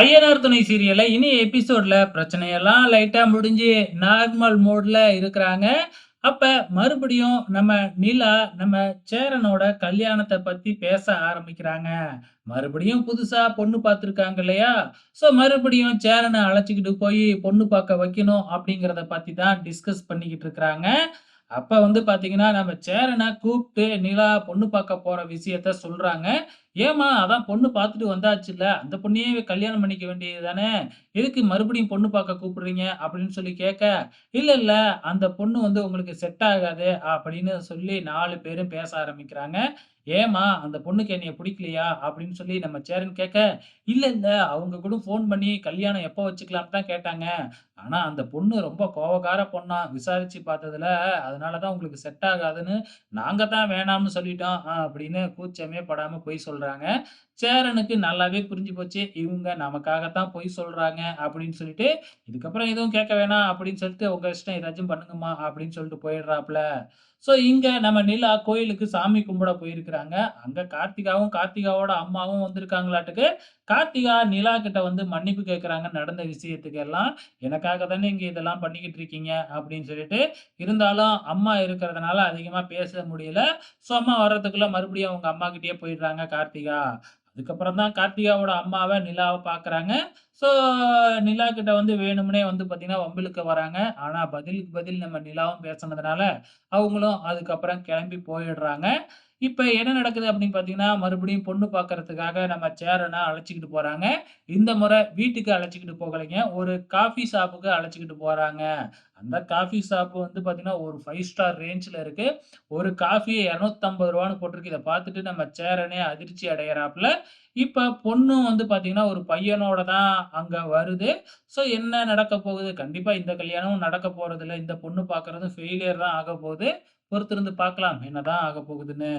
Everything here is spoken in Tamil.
ஐயனார் துணை சீரியல்ல இனி எபிசோட்ல பிரச்சனையெல்லாம் லைட்டா முடிஞ்சு நார்மல் மோட்ல இருக்கிறாங்க. அப்ப மறுபடியும் நம்ம நிலா, நம்ம சேரனோட கல்யாணத்தை பத்தி பேச ஆரம்பிக்கிறாங்க. மறுபடியும் புதுசா பொண்ணு பார்த்துருக்காங்க இல்லையா? ஸோ மறுபடியும் சேரனை அழைச்சிக்கிட்டு போய் பொண்ணு பார்க்க வைக்கணும் அப்படிங்கிறத பத்தி தான் டிஸ்கஸ் பண்ணிக்கிட்டு இருக்கிறாங்க. அப்ப வந்து பார்த்தீங்கன்னா, நம்ம சேரனை கூப்பிட்டு நிலா பொண்ணு பார்க்க போற விஷயத்த சொல்றாங்க. "ஏம்மா அதான் பொண்ணு பார்த்துட்டு வந்தாச்சுல்ல, அந்த பொண்ணையே கல்யாணம் பண்ணிக்க வேண்டியது தானே! எதுக்கு மறுபடியும் பொண்ணு பார்க்க கூப்பிடுறீங்க?" அப்படின்னு சொல்லி கேட்க, "இல்ல, இல்ல அந்த பொண்ணு வந்து உங்களுக்கு செட் ஆகாது" அப்படின்னு சொல்லி நாலு பேரும் பேச ஆரம்பிக்கிறாங்க. "ஏம்மா அந்த பொண்ணுக்கு என்னைய பிடிக்கலையா அப்படின்னு சொல்லி நம்ம சேரன் கேட்க, "இல்ல, இல்ல அவங்க கூட ஃபோன் பண்ணி கல்யாணம் எப்போ வச்சுக்கலாம்னு தான் கேட்டாங்க. ஆனா அந்த பொண்ணு ரொம்ப கோவக்கார பொண்ணா விசாரிச்சு பார்த்ததுல, அதனால தான் உங்களுக்கு செட் ஆகாதுன்னு நாங்க தான் வேணாம்னு சொல்லிட்டோம்" அப்படின்னு கூச்சமே படாம பொய் சொல்றாங்க. சேரனுக்கு நல்லாவே புரிஞ்சு போச்சு. இவங்க நமக்காக தான் பொய் சொல்றாங்க அப்படின்னு சொல்லிட்டு, "இதுக்கப்புறம் எதுவும் கேட்க வேணாம்" அப்படின்னு சொல்லிட்டு, "உங்க இஷ்டம் ஏதாச்சும் பண்ணுங்கம்மா" அப்படின்னு சொல்லிட்டு போயிடுறாப்ல. ஸோ இங்க நம்ம நிலா கோயிலுக்கு சாமி கும்பிட போயிருக்கிறாங்க. அங்க கார்த்திகாவும், கார்த்திகாவோட அம்மாவும் வந்திருக்காங்களாட்டுக்கு. கார்த்திகா நிலா கிட்ட வந்து மன்னிப்பு கேட்கறாங்க நடந்த விஷயத்துக்கு எல்லாம். "எனக்காக தானே இங்க இதெல்லாம் பண்ணிக்கிட்டு இருக்கீங்க" அப்படின்னு சொல்லிட்டு. இருந்தாலும் அம்மா இருக்கிறதுனால அதிகமா பேச முடியல. ஸோ அம்மா வர்றதுக்குள்ள மறுபடியும் அவங்க அம்மாகிட்டயே போயிடுறாங்க கார்த்திகா. அதுக்கப்புறம் தான் கார்த்திகாவோட அம்மாவை நிலாவை பார்க்குறாங்க. ஸோ நிலா கிட்ட வந்து வேணும்னே வந்து பார்த்தீங்கன்னா, வம்பிலுக்கு வராங்க. ஆனா பதிலுக்கு பதில் நம்ம நிலாவும் பேசுனதுனால, அவங்களும் அதுக்கப்புறம் கிளம்பி போயிடுறாங்க. இப்போ என்ன நடக்குது அப்படின்னு பார்த்தீங்கன்னா, மறுபடியும் பொண்ணு பார்க்கறதுக்காக நம்ம சேரனை அழைச்சிக்கிட்டு போகிறாங்க இந்த முறை வீட்டுக்கு அழைச்சிக்கிட்டு போகலைங்க. ஒரு காஃபி ஷாப்புக்கு அழைச்சிக்கிட்டு போகிறாங்க அந்த காஃபி ஷாப்பு வந்து பார்த்தீங்கன்னா, ஒரு ஃபைவ் ஸ்டார் ரேஞ்சில் இருக்குது ஒரு காஃபி இரநூத்தம்பது ரூபான்னு போட்டிருக்கு. இதை பார்த்துட்டு நம்ம சேரனே அதிர்ச்சி அடைகிறாப்புல இப்போ பொண்ணும் வந்து பார்த்தீங்கன்னா, ஒரு பையனோட தான் அங்கே வருது. ஸோ என்ன நடக்க போகுது? கண்டிப்பாக இந்த கல்யாணமும் நடக்க போகிறதில்ல இந்த பொண்ணு பார்க்குறதும் ஃபெயிலியர் தான் ஆகப்போகுது. பொறுத்திருந்து பார்க்கலாம். என்னதான் ஆகப்போகுதுன்னு.